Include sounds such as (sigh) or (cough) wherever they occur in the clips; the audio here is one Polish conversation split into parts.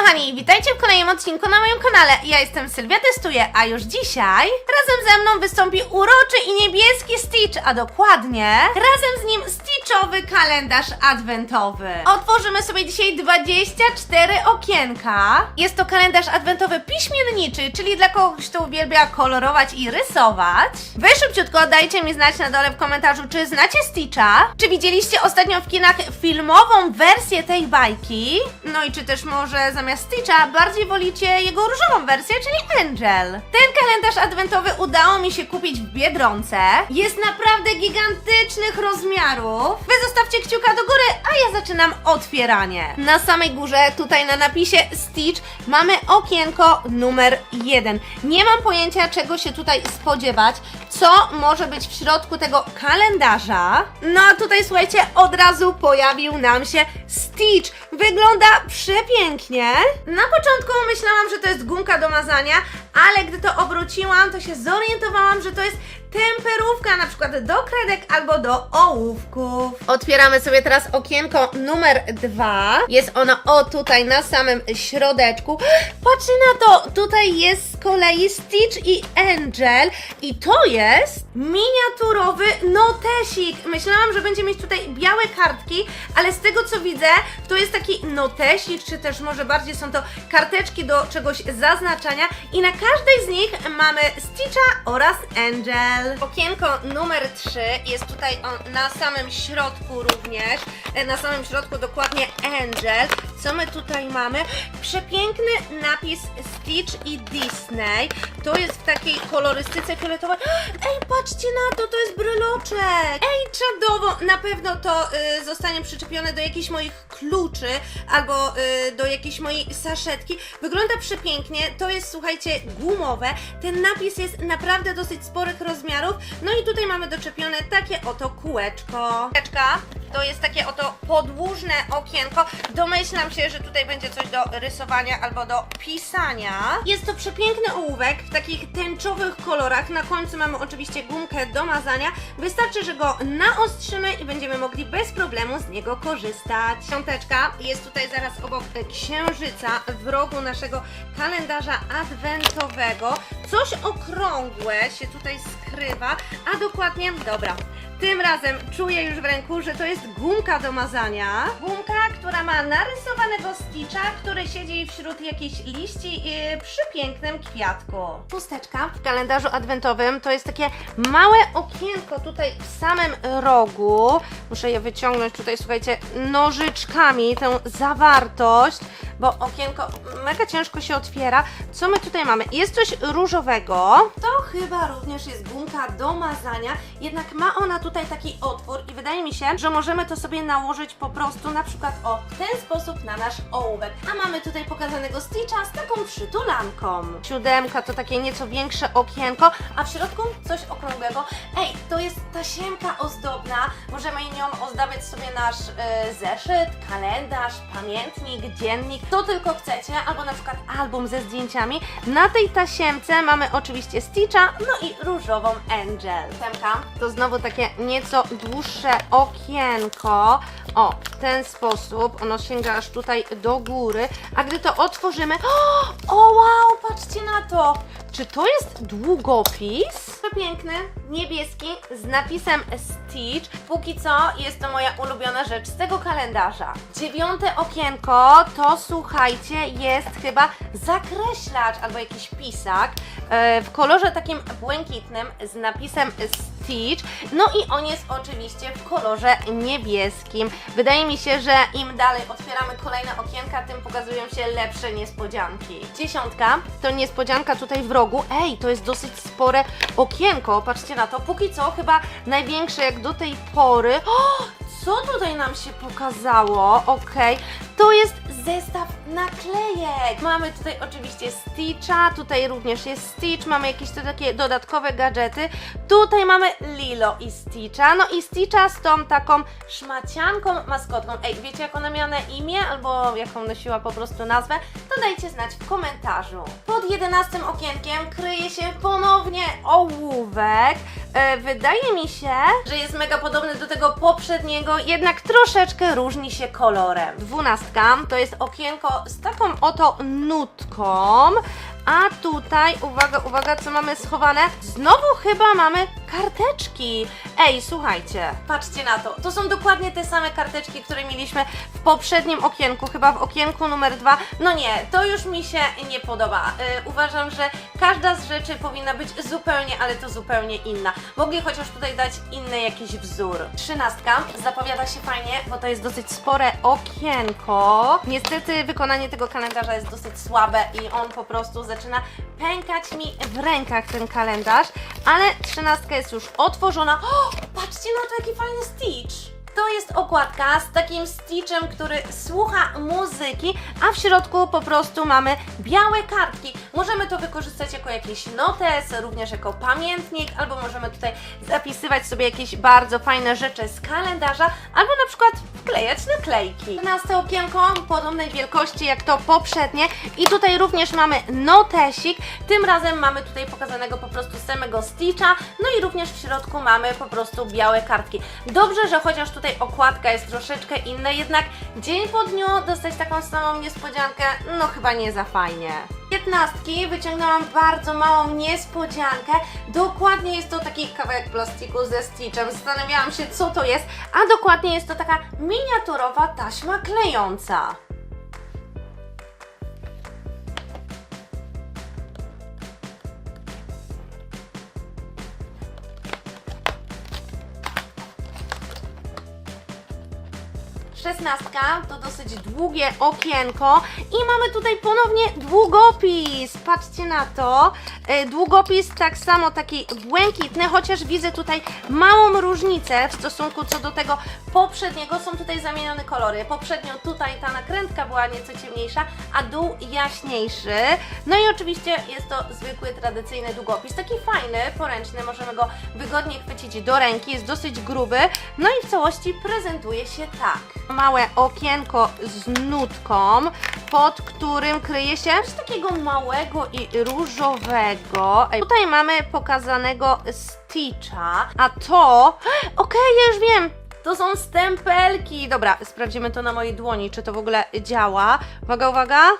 kochani, witajcie w kolejnym odcinku na moim kanale. Ja jestem Sylwia Testuję, a już dzisiaj razem ze mną wystąpi uroczy i niebieski Stitch, a dokładnie razem z nim Stitchowy kalendarz adwentowy. Otworzymy sobie dzisiaj 24 okienka. Jest to kalendarz adwentowy piśmienniczy, czyli dla kogoś, kto uwielbia kolorować i rysować. Wy szybciutko dajcie mi znać na dole w komentarzu, czy znacie Stitcha, czy widzieliście ostatnio w kinach filmową wersję tej bajki, no i czy też może zamiast Stitcha bardziej wolicie jego różową wersję, czyli Angel. Ten kalendarz adwentowy udało mi się kupić w Biedronce. Jest naprawdę gigantycznych rozmiarów. Wy zostawcie kciuka do góry, a ja zaczynam otwieranie. Na samej górze, tutaj na napisie Stitch, mamy okienko numer jeden. Nie mam pojęcia, czego się tutaj spodziewać, co może być w środku tego kalendarza. No a tutaj, słuchajcie, od razu pojawił nam się Stitch. Wygląda przepięknie. Na początku myślałam, że to jest gumka do mazania, ale gdy to obróciłam, to się zorientowałam, że to jest temperówka na przykład do kredek albo do ołówków. Otwieramy sobie teraz okienko numer dwa. Jest ona o tutaj na samym środeczku. Patrzcie na to, tutaj jest z kolei Stitch i Angel i to jest miniaturowy notesik. Myślałam, że będzie mieć tutaj białe kartki, ale z tego co widzę, to jest taki notesik, czy też może bardziej są to karteczki do czegoś zaznaczania i na każdej z nich mamy Stitcha oraz Angel. Okienko numer 3 jest tutaj on na samym środku również, e, na samym środku dokładnie Angel. Co my tutaj mamy? Przepiękny napis Stitch i Disney. To jest w takiej kolorystyce fioletowej. (gasps) Ej, patrzcie na to, to jest bryloczek. Ej, czadowo. Na pewno to y, zostanie przyczepione do jakichś moich kluczy albo y, do jakiejś mojej saszetki. Wygląda przepięknie. To jest, słuchajcie, gumowe. Ten napis jest naprawdę dosyć sporych rozmiarów. No i tutaj mamy doczepione takie oto kółeczko. Kółeczka to jest takie oto podłużne okienko. Domyślam się, że tutaj będzie coś do rysowania albo do pisania. Jest to przepiękny ołówek w takich tęczowych kolorach. Na końcu mamy oczywiście gumkę do mazania. Wystarczy, że go naostrzymy i będziemy mogli bez problemu z niego korzystać. Piąteczka jest tutaj zaraz obok księżyca w rogu naszego kalendarza adwentowego. Coś okrągłe się tutaj skrywa, a dokładnie, dobra, tym razem czuję już w ręku, że to jest gumka do mazania. Gumka, która ma narysowanego Stitcha, który siedzi wśród jakichś liści przy pięknym kwiatku. Pusteczka w kalendarzu adwentowym to jest takie małe okienko tutaj w samym rogu. Muszę je wyciągnąć tutaj, słuchajcie, nożyczkami, tę zawartość, bo okienko mega ciężko się otwiera. Co my tutaj mamy? Jest coś różowego. To chyba również jest gumka do mazania, jednak ma ona tutaj taki otwór i wydaje mi się, że możemy to sobie nałożyć po prostu na przykład o w ten sposób na nasz ołówek. A mamy tutaj pokazanego Stitcha z taką przytulanką. Siódemka to takie nieco większe okienko, a w środku coś okrągłego. Ej, to jest tasiemka ozdobna. Możemy nią ozdabiać sobie nasz e, zeszyt, kalendarz, pamiętnik, dziennik, co tylko chcecie, albo na przykład album ze zdjęciami. Na tej tasiemce mamy oczywiście Stitcha, no i różową Angel. Ósemka to znowu takie nieco dłuższe okienko. O, w ten sposób. Ono sięga aż tutaj do góry. A gdy to otworzymy... (gasps) O, wow, patrzcie na to! Czy to jest długopis? Piękny, niebieski, z napisem Stitch. Póki co jest to moja ulubiona rzecz z tego kalendarza. Dziewiąte okienko to słuchajcie, jest chyba zakreślacz albo jakiś pisak e, w kolorze takim błękitnym z napisem Stitch. No i on jest oczywiście w kolorze niebieskim. Wydaje mi się, że im dalej otwieramy kolejne okienka, tym pokazują się lepsze niespodzianki. Dziesiątka to niespodzianka tutaj w rogu. Ej, to jest dosyć spore okienko, patrzcie na to. Póki co chyba największe jak do tej pory. O, co tutaj nam się pokazało? Okej, to jest zestaw naklejek. Mamy tutaj oczywiście Stitcha, tutaj również jest Stitch, mamy jakieś tu takie dodatkowe gadżety. Tutaj mamy Lilo i Stitcha, no i Stitcha z tą taką szmacianką maskotką. Ej, wiecie jak ona miała na imię albo jaką nosiła po prostu nazwę? To dajcie znać w komentarzu. Pod jedenastym okienkiem kryje się ponownie ołówek. E, wydaje mi się, że jest mega podobny do tego poprzedniego, jednak troszeczkę różni się kolorem. Dwunastka to jest okienko z taką oto nutką, a tutaj, uwaga, uwaga, co mamy schowane? Znowu chyba mamy karteczki. Ej, słuchajcie, patrzcie na to. To są dokładnie te same karteczki, które mieliśmy w poprzednim okienku, chyba w okienku numer dwa. No nie, to już mi się nie podoba. Yy, uważam, że każda z rzeczy powinna być zupełnie, ale to zupełnie inna. Mogli chociaż tutaj dać inny jakiś wzór. Trzynastka zapowiada się fajnie, bo to jest dosyć spore okienko. Niestety wykonanie tego kalendarza jest dosyć słabe i on po prostu zaczyna pękać mi w rękach ten kalendarz, ale trzynastka jest już otworzona. O, patrzcie na to, jaki fajny Stitch! To jest okładka z takim Stitchem, który słucha muzyki, a w środku po prostu mamy białe kartki. Możemy to wykorzystać jako jakiś notes, również jako pamiętnik, albo możemy tutaj zapisywać sobie jakieś bardzo fajne rzeczy z kalendarza, albo na przykład wklejać naklejki. 15 okienko podobnej wielkości jak to poprzednie i tutaj również mamy notesik. Tym razem mamy tutaj pokazanego po prostu samego Stitcha, no i również w środku mamy po prostu białe kartki. Dobrze, że chociaż tutaj okładka jest troszeczkę inna, jednak dzień po dniu dostać taką samą niespodziankę, no chyba nie za fajnie. 15 wyciągnęłam bardzo małą niespodziankę. Dokładnie jest to taki kawałek plastiku ze Stitchem. Zastanawiałam się, co to jest, a dokładnie jest to taka miniaturowa taśma klejąca. Szesnastka to dosyć długie okienko i mamy tutaj ponownie długopis. Patrzcie na to. E, Długopis tak samo taki błękitny, chociaż widzę tutaj małą różnicę w stosunku co do tego poprzedniego. Są tutaj zamienione kolory. Poprzednio tutaj ta nakrętka była nieco ciemniejsza, a dół jaśniejszy. No i oczywiście jest to zwykły, tradycyjny długopis. Taki fajny, poręczny, możemy go wygodnie chwycić do ręki, jest dosyć gruby. No i w całości prezentuje się tak. Małe okienko z nutką, pod którym kryje się coś takiego małego i różowego. Tutaj mamy pokazanego Stitcha, a to... (gasps) Okej, ja już wiem! To są stempelki. Dobra, sprawdzimy to na mojej dłoni, czy to w ogóle działa. Uwaga, uwaga.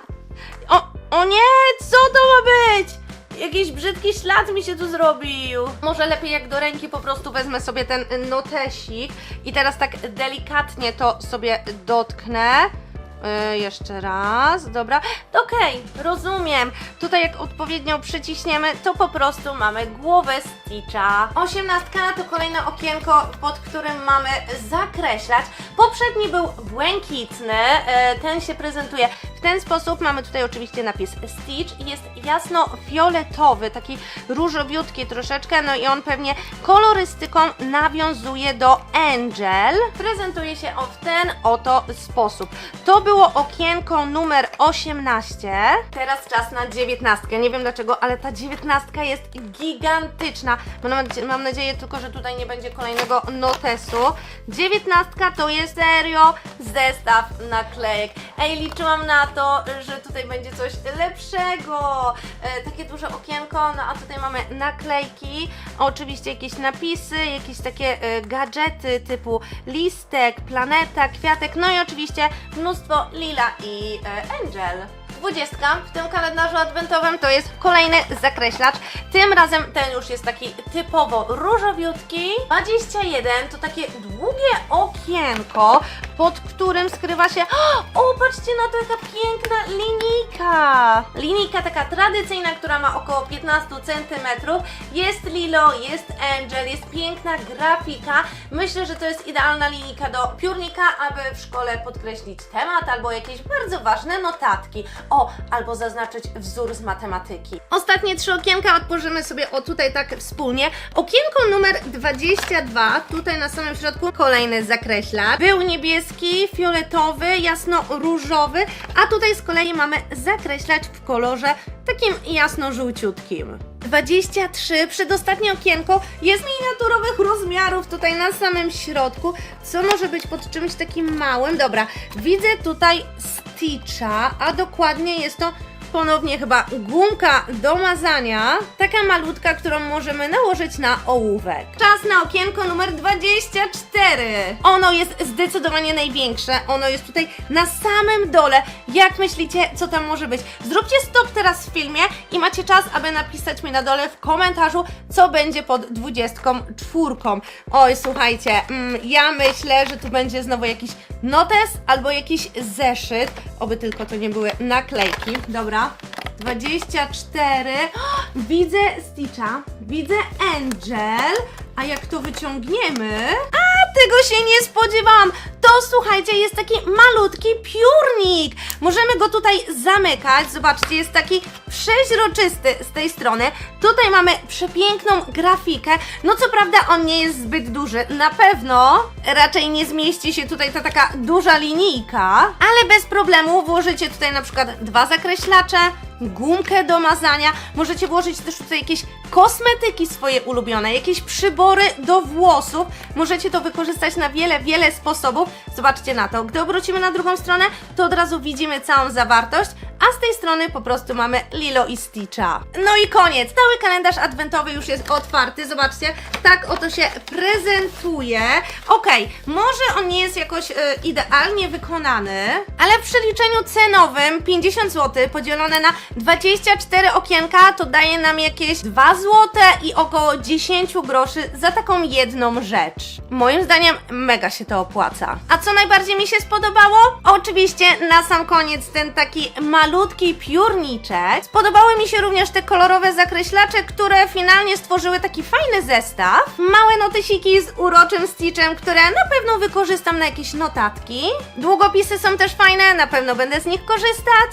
O, o nie, co to ma być? Jakiś brzydki ślad mi się tu zrobił. Może lepiej jak do ręki po prostu wezmę sobie ten notesik i teraz tak delikatnie to sobie dotknę. Yy, jeszcze raz, dobra. Okej, rozumiem. Tutaj jak odpowiednio przyciśniemy, to po prostu mamy głowę Stitcha. Osiemnastka to kolejne okienko, pod którym mamy zakreślać. Poprzedni był błękitny, yy, ten się prezentuje w ten sposób. Mamy tutaj oczywiście napis Stitch i jest jasno-fioletowy, taki różowiutki troszeczkę, no i on pewnie kolorystyką nawiązuje do Angel. Prezentuje się on w ten oto sposób. To było okienko numer 18. Teraz czas na 19. Nie wiem dlaczego, ale ta 19 jest gigantyczna. Mam, mam nadzieję tylko, że tutaj nie będzie kolejnego notesu. 19 to jest serio zestaw naklejek. Ej, liczyłam na to, że tutaj będzie coś lepszego. E, takie duże okienko, no a tutaj mamy naklejki, oczywiście jakieś napisy, jakieś takie e, gadżety typu listek, planeta, kwiatek, no i oczywiście mnóstwo lila i e, angel. 20 w tym kalendarzu adwentowym to jest kolejny zakreślacz. Tym razem ten już jest taki typowo różowiutki. 21 to takie długie okienko, pod którym skrywa się. O, patrzcie na to, jaka piękna linijka! Linijka taka tradycyjna, która ma około 15 cm. Jest Lilo, jest Angel, jest piękna grafika. Myślę, że to jest idealna linijka do piórnika, aby w szkole podkreślić temat albo jakieś bardzo ważne notatki. O, albo zaznaczyć wzór z matematyki. Ostatnie trzy okienka otworzymy sobie o tutaj tak wspólnie. Okienko numer 22, tutaj na samym środku kolejny zakreślacz. Był niebieski, fioletowy, jasno-różowy, a tutaj z kolei mamy zakreślacz w kolorze takim jasno-żółciutkim. 23, przedostatnie okienko jest miniaturowych rozmiarów tutaj na samym środku. Co może być pod czymś takim małym? Dobra, widzę tutaj Stitcha, a dokładnie jest to ponownie chyba gumka do mazania, taka malutka, którą możemy nałożyć na ołówek. Czas na okienko numer 24. Ono jest zdecydowanie największe, ono jest tutaj na samym dole. Jak myślicie, co tam może być? Zróbcie stop teraz w filmie i macie czas, aby napisać mi na dole w komentarzu, co będzie pod 24. Oj, słuchajcie, mm, ja myślę, że tu będzie znowu jakiś notes albo jakiś zeszyt, oby tylko to nie były naklejki. Dobra. 24. Widzę Stitcha, widzę Angel, a jak to wyciągniemy? A, tego się nie spodziewałam. To słuchajcie, jest taki malutki piórnik. Możemy go tutaj zamykać. Zobaczcie, jest taki przeźroczysty z tej strony. Tutaj mamy przepiękną grafikę. No co prawda on nie jest zbyt duży. Na pewno raczej nie zmieści się tutaj ta taka duża linijka, ale bez problemu włożycie tutaj na przykład dwa zakreślacze, gumkę do mazania. Możecie włożyć też tutaj jakieś kosmetyki swoje ulubione, jakieś przybory do włosów. Możecie to wykorzystać na wiele, wiele sposobów. Zobaczcie na to. Gdy obrócimy na drugą stronę, to od razu widzimy całą zawartość, a z tej strony po prostu mamy Lilo i Stitcha. No i koniec. Cały kalendarz adwentowy już jest otwarty. Zobaczcie, tak oto się prezentuje. Okej, może on nie jest jakoś e, idealnie wykonany, ale w przeliczeniu cenowym 50 zł podzielone na 24 okienka to daje nam jakieś 2 zł i około 10 groszy za taką jedną rzecz. Moim zdaniem mega się to opłaca. A co najbardziej mi się spodobało? Oczywiście na sam koniec ten taki malutki piórniczek. Spodobały mi się również te kolorowe zakreślacze, które finalnie stworzyły taki fajny zestaw. Małe notysiki z uroczym Stitchem, które na pewno wykorzystam na jakieś notatki. Długopisy są też fajne, na pewno będę z nich korzystać.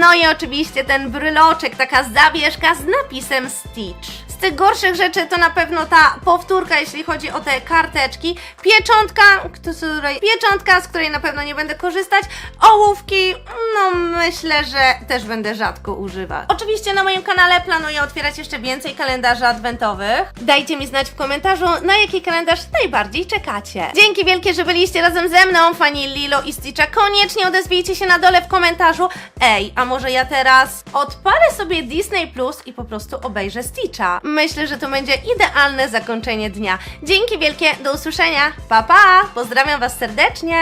No i oczywiście ten bryloczek, taka zawieszka z napisem Stitch. Z tych gorszych rzeczy to na pewno ta powtórka, jeśli chodzi o te karteczki. Pieczątka, której, pieczątka, z której na pewno nie będę korzystać. Ołówki, no myślę, że też będę rzadko używać. Oczywiście na moim kanale planuję otwierać jeszcze więcej kalendarzy adwentowych. Dajcie mi znać w komentarzu, na jaki kalendarz najbardziej czekacie. Dzięki wielkie, że byliście razem ze mną, fani Lilo i Stitcha. Koniecznie odezwijcie się na dole w komentarzu. Ej, a może ja teraz odpalę sobie Disney Plus i po prostu obejrzę Stitcha. Myślę, że to będzie idealne zakończenie dnia. Dzięki wielkie, do usłyszenia. Pa pa! Pozdrawiam Was serdecznie.